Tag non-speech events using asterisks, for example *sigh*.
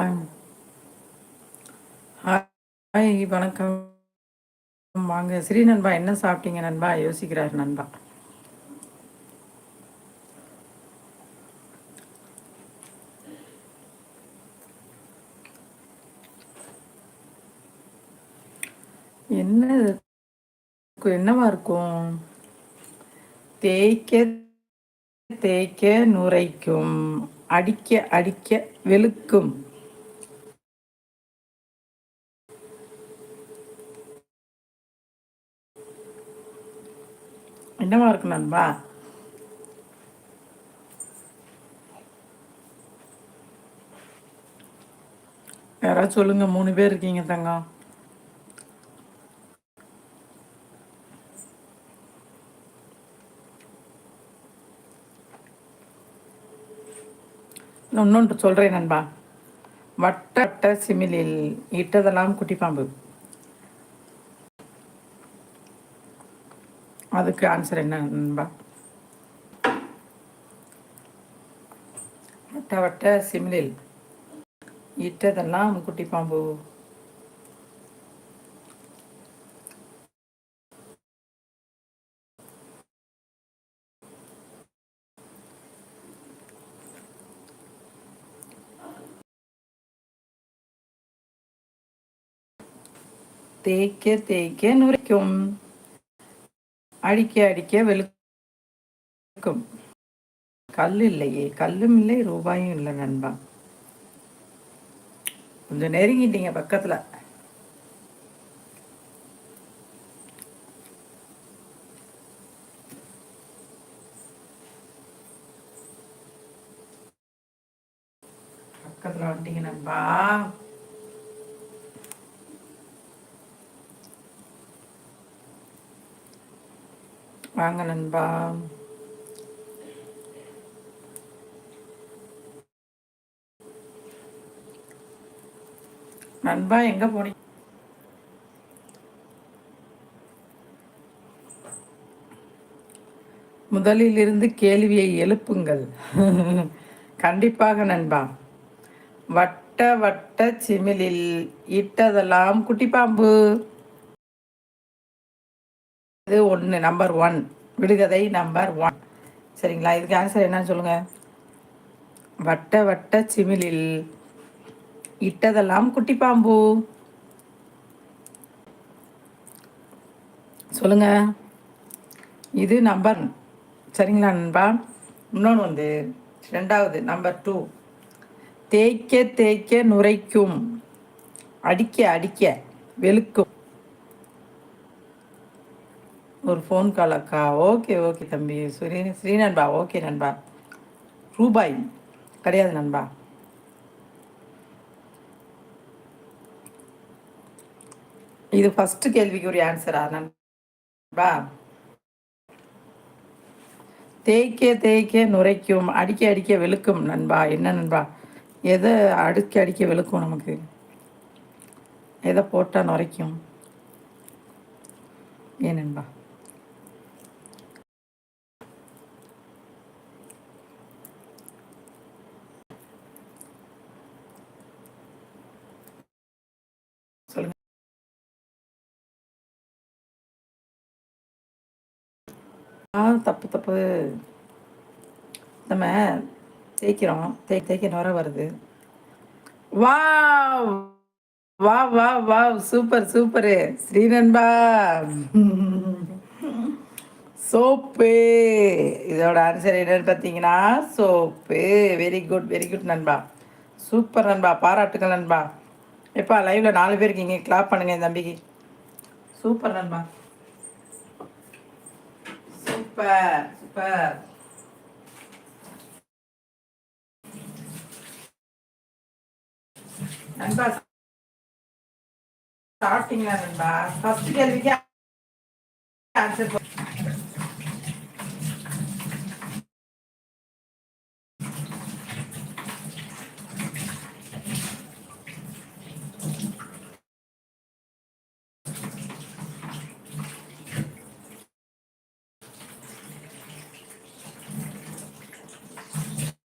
Hi hi வணக்கம். வாங்க. ஸ்ரீ நண்பா என்ன சாப்பிட்டீங்க நண்பா? யோசிக்கிறார் நண்பா. என்ன என்னவா இருக்கும்? தேய்க்க தேய்க்க நுரைக்கும். அடிக்க அடிக்க வெளுக்கும். என்னவா இருக்கு நண்பா? யாராவது சொல்லுங்க மூணு பேர் இருக்கீங்க தங்கம். இன்னொன்று சொல்கிறேன் நண்பா. வட்ட வட்ட சிமிலில் இட்டதெல்லாம் குட்டி அதுக்கு ஆன்சர் என்ன நண்பா? வட்ட வட்ட சிமிலில் இட்டதெல்லாம் குட்டி பாம்பு. தேய்க்க தேய்க்க நுரைக்கும். அடிக்க அடிக்க வெளுக்கும். கல் இல்லையே கல்லும் இல்லை ரூபாயும் இல்லை நண்பா. கொஞ்சம் நெருங்கிட்டீங்க பக்கத்துல. பக்கத்துல வந்துட்டீங்க நண்பா. வாங்க நண்பா. நண்பா எங்க போனீங்க முதலில் இருந்து கேள்வியை எழுப்புங்கள். *laughs* கண்டிப்பாக நண்பா. வட்ட வட்ட சிமிலில் இட்டதெல்லாம் குட்டி பாம்பு இது ஒன்று நம்பர் ஒன் விடுகதை நம்பர் ஒன் சரிங்களா? இதுக்கு ஆன்சர் என்னன்னு சொல்லுங்கள் வட்ட வட்ட சிமிலில் இட்டதெல்லாம் குட்டி பாம்பு. சொல்லுங்க. இது நம்பர் சரிங்களா நண்பா? இன்னொன்று வந்து ரெண்டாவது நம்பர் டூ தேய்க்க தேய்க்க நுரைக்கும். அடிக்க அடிக்க வெளுக்கும். ஒரு ஃபோன் கால் அக்கா. ஓகே ஓகே தம்பி. ஸ்ரீ ஸ்ரீ நண்பா ஓகே நண்பா. ரூபாய். கிடையாது நண்பா. இது ஃபர்ஸ்ட் கேள்விக்கு ஒரு ஆன்சரா நண்பா? தேய்க்க தேய்க்க நுரைக்கும். அடிக்க அடிக்க வெளுக்கும் நண்பா. என்ன நண்பா? எதை அடுக்க அடிக்க வெளுக்கும் நமக்கு? எதை போட்டால் நுரைக்கும்? ஏன் நண்பா? ஆ தப்பு தப்பு. நம்ம தேய்க்கிறோம். தேய் தேய்க்க நுர வருது. வா வா வா வா சூப்பர் சூப்பரு. ஸ்ரீநண்பா. சோப்பு. இதோட ஆன்சர் என்னன்னு பார்த்தீங்கன்னா soap. Very good very good நண்பா. சூப்பர் நண்பா. பாராட்டுகள் நண்பா. எப்பா லைவ்ல நாலு பேர் இருக்கீங்க. கிளாப் பண்ணுங்க என் தம்பிக்கு. சூப்பர் நண்பா. சூப்பர் சூப்பர் நண்பா சாப்பிட்டீங்களா நண்பா? ஃபர்ஸ்ட் கேள்விக்கு ஆன்சர்